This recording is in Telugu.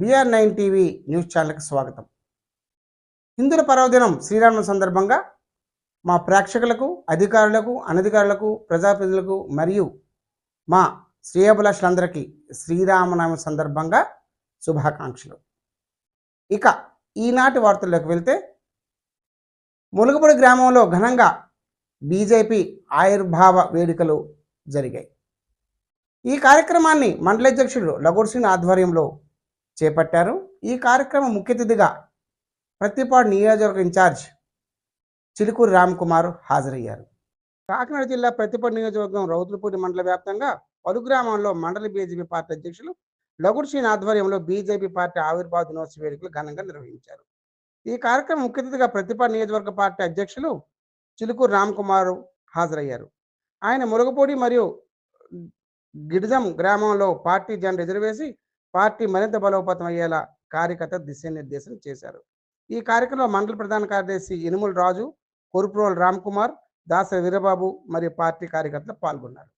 బిఆర్ నైన్ టీవీ న్యూస్ ఛానల్కి స్వాగతం. హిందుల పర్వదినం శ్రీరామ సందర్భంగా మా ప్రేక్షకులకు అధికారులకు అనధికారులకు ప్రజాప్రతినిధులకు మరియు మా శ్రేయభిలాషులందరికీ శ్రీరామనామ సందర్భంగా శుభాకాంక్షలు. ఇక ఈనాటి వార్తల్లోకి వెళ్తే ములుగుపూడి గ్రామంలో ఘనంగా బీజేపీ ఆయుర్భావ వేడుకలు జరిగాయి. ఈ కార్యక్రమాన్ని మండలాధ్యక్షుడు లగోడ్ సింగ్ ఆధ్వర్యంలో చేపట్టారు. ఈ కార్యక్రమం ముఖ్య అతిథిగా ప్రతిపాడు నియోజకవర్గ ఇన్ఛార్జ్ చిలుకూరి రామ్ కుమార్ హాజరయ్యారు. కాకినాడ జిల్లా ప్రతిపాడు నియోజకవర్గం రౌతులపూడి మండల వ్యాప్తంగా పలు గ్రామాల్లో మండల బీజేపీ పార్టీ అధ్యక్షులు లగుడ్ సింగ్ ఆధ్వర్యంలో బీజేపీ పార్టీ ఆవిర్భావ దినోత్సవ వేడుకలు ఘనంగా నిర్వహించారు. ఈ కార్యక్రమం ముఖ్య అతిథిగా ప్రతిపాడు నియోజకవర్గ పార్టీ అధ్యక్షులు చిలుకూరు రామ్ కుమార్ హాజరయ్యారు. ఆయన మురుగపూడి మరియు గిడిజం గ్రామంలో పార్టీ జెండా ఎదురువేసి పార్టీ మరింత బలోపేతం అయ్యేలా కార్యకర్త దిశానిర్దేశం చేశారు. ఈ కార్యక్రమంలో మండల ప్రధాన కార్యదర్శి ఇనుముల రాజు కొరుప్రోల్ రామ్ కుమార్ దాసరి వీరబాబు మరియు పార్టీ కార్యకర్తలు పాల్గొన్నారు.